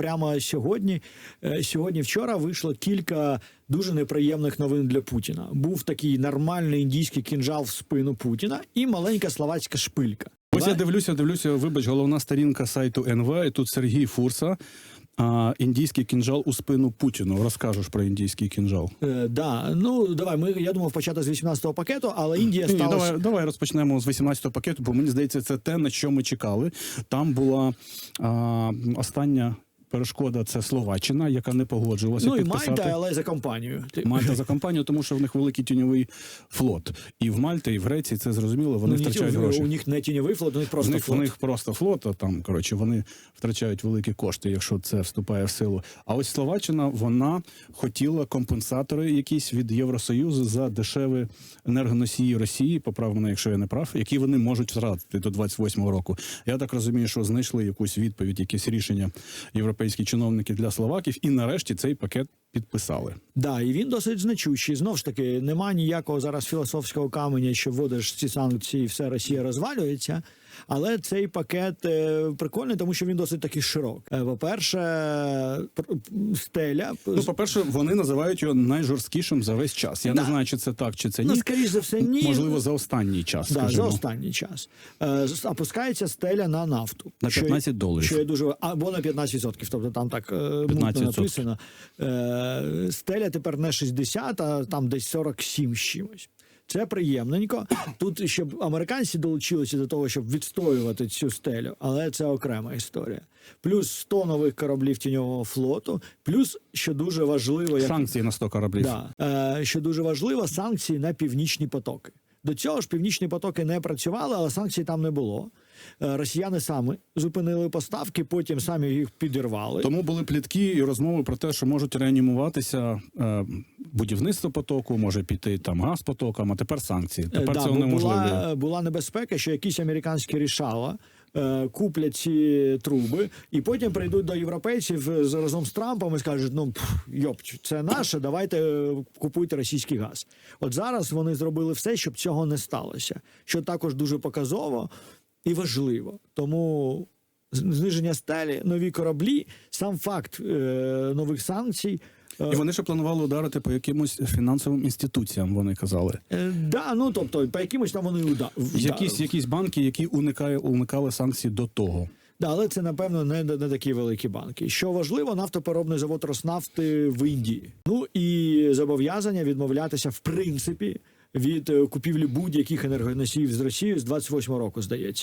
прямо сьогодні, е, сьогодні, вчора вийшло кілька дуже неприємних новин для Путіна. Був такий нормальний індійський кінжал в спину Путіна і маленька словацька шпилька. Ось я дивлюся, дивлюся, вибач, головна сторінка сайту НВ, і тут Сергій Фурса. А, індійський кінжал у спину Путіну. Розкажеш про індійський кінжал. Е, да, ну давай. Ми я думав почати з 18-го пакету, але Індія стала давай, давай розпочнемо з 18-го пакету, бо мені здається, це те, на що ми чекали. Там була а, остання перешкода це Словаччина, яка не погоджилася ну і підписати. Мальта, але за компанію. Мальта за компанію, тому що в них великий тіньовий флот. І в Мальті, і в Греції це зрозуміло, вони Ну, втрачають у- гроші. У них не тіньовий флот, у них В просто них, флот. в них просто флот, а там коротше вони втрачають великі кошти, якщо це вступає в силу. А ось Словаччина вона хотіла компенсатори якісь від Євросоюзу за дешеві енергоносії Росії, поправ мене, якщо я не прав, які вони можуть втратити до 28-го року. Я так розумію, що знайшли якусь відповідь, якісь рішення європейські чиновники для словаків, і нарешті цей пакет підписали. Да, і він досить значущий. Знов ж таки, нема ніякого зараз філософського каменя, що вводиш ці санкції, все Росія розвалюється. Але цей пакет е, прикольний, тому що він досить таки широк. Е, По-перше, пр- стеля. Ну, по-перше, вони називають його найжорсткішим за весь час. Я Да. не знаю, чи це так, чи це ні. Ну, скоріш за все, ні. Можливо, за останній час. Да, за останній час Е, опускається стеля на нафту На Що- доларів. Що є дуже або на 15%, тобто там так е, мутно 15%. написано. Стеля тепер не 60, а там десь 47 з чимось. Це приємненько. Тут щоб американці долучилися до того, щоб відстоювати цю стелю, але це окрема історія. Плюс 100 нових кораблів тіньового флоту, плюс що дуже важливо, як Санкції на 100 кораблів. Да. Е, що дуже важливо, санкції на північні потоки. До цього ж північні потоки не працювали, але санкцій там не було. Е, Росіяни самі зупинили поставки, потім самі їх підірвали. Тому були плітки і розмови про те, що можуть реанімуватися е, будівництво потоку, може піти там газ потоком, а тепер санкції. Е, Тепер да, це бо унеможливлює. була, була небезпека, що якісь американські рішала е, куплять ці труби, і потім прийдуть до європейців разом з Трампом і скажуть: ну йопч, це наше, давайте е, купуйте російський газ. От зараз вони зробили все, щоб цього не сталося, що також дуже показово і важливо. Тому зниження стелі, нові кораблі, сам факт е, нових санкцій. І вони ще планували ударити по якимось фінансовим інституціям. Вони казали. е, да, ну тобто, по якимось там вони уда-. Якісь якісь банки, які уникає уникали санкцій до того. Да, але це напевно не, не такі великі банки. Що важливо, нафтопереробний завод Роснафти в Індії. Ну і зобов'язання відмовлятися в принципі від е, купівлі будь-яких енергоносіїв з Росії з 28 року, здається.